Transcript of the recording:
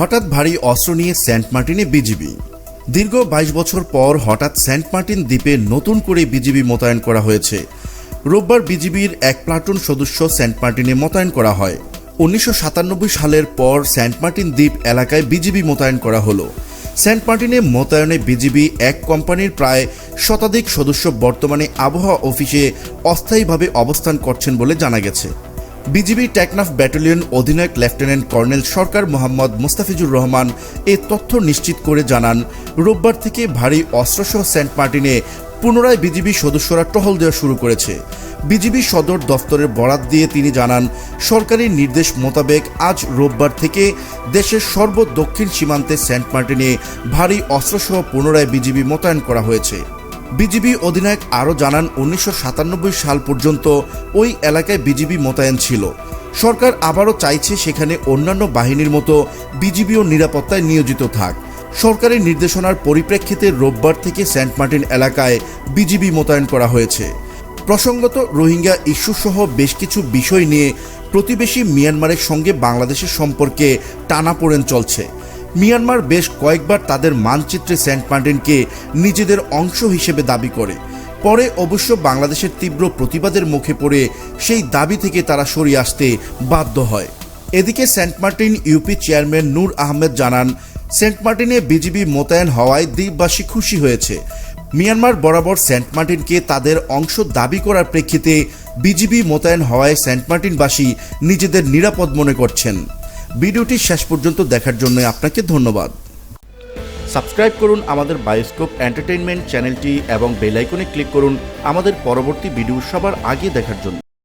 হঠাৎ ভারী অস্ত্র নিয়ে সেন্ট মার্টিনে বিজিবি। দীর্ঘ বাইশ বছর পর হঠাৎ সেন্ট মার্টিন দ্বীপে নতুন করে বিজিবি মোতায়েন করা হয়েছে। রোববার বিজিবির এক প্লাটুন সদস্য সেন্ট মার্টিনে মোতায়েন করা হয়। উনিশশো সাতানব্বই সালের পর সেন্ট মার্টিন দ্বীপ এলাকায় বিজিবি মোতায়েন করা হলো। সেন্ট মার্টিনে মোতায়েনে বিজিবি এক কোম্পানির প্রায় শতাধিক সদস্য বর্তমানে আবহাওয়া অফিসে অস্থায়ীভাবে অবস্থান করছেন বলে জানা গেছে। বিজিবি টেকনাফ ব্যাটালিয়ন অধিনায়ক লেফটেন্যান্ট কর্নেল সরকার মোহাম্মদ মুস্তাফিজুর রহমান এ তথ্য নিশ্চিত করে জানান, রোববার থেকে ভারী অস্ত্রসহ সেন্ট মার্টিনে পুনরায় বিজিবি সদস্যরা টহল দেওয়া শুরু করেছে। বিজিবি সদর দফতরের বরাত দিয়ে তিনি জানান, সরকারি নির্দেশ মোতাবেক আজ রোববার থেকে দেশের সর্বদক্ষিণ সীমান্তে সেন্ট মার্টিনে ভারী অস্ত্রসহ পুনরায় বিজিবি মোতায়েন করা হয়েছে। বিজিবি অধিনায়ক আরও জানান, উনিশশো সাতানব্বই সাল পর্যন্ত ওই এলাকায় বিজিবি মোতায়েন ছিল। সরকার আবারও চাইছে সেখানে অন্যান্য বাহিনীর মতো বিজিবিও নিরাপত্তায় নিয়োজিত থাক। সরকারের নির্দেশনার পরিপ্রেক্ষিতে রোববার থেকে সেন্ট মার্টিন এলাকায় বিজিবি মোতায়েন করা হয়েছে। প্রসঙ্গত, রোহিঙ্গা ইস্যুসহ বেশ কিছু বিষয় নিয়ে প্রতিবেশী মিয়ানমারের সঙ্গে বাংলাদেশের সম্পর্কে টানাপোড়েন চলছে। মিয়ানমার বেশ কয়েকবার তাদের মানচিত্রে সেন্ট মার্টিনকে নিজেদের অংশ হিসেবে দাবি করে। পরে অবশ্য বাংলাদেশের তীব্র প্রতিবাদের মুখে পড়ে সেই দাবি থেকে তারা সরিয়ে আসতে বাধ্য হয়। এদিকে Saint Martin UP chairman Noor Ahmed জানান, সেন্ট মার্টিনে বিজিবি মোতায়েন হওয়ায় দ্বীপবাসী খুশি হয়েছে। মিয়ানমার বরাবর সেন্ট মার্টিনকে তাদের অংশ দাবি করার প্রেক্ষিতে বিজিবি মোতায়েন হওয়ায় সেন্ট মার্টিনবাসী নিজেদের নিরাপদ মনে করছেন। ভিডিওটি শেষ পর্যন্ত দেখার জন্য আপনাকে ধন্যবাদ। সাবস্ক্রাইব করুন আমাদের বায়োস্কোপ এন্টারটেইনমেন্ট চ্যানেলটি এবং বেলাইকনে ক্লিক করুন আমাদের পরবর্তী ভিডিও সবার আগে দেখার জন্য।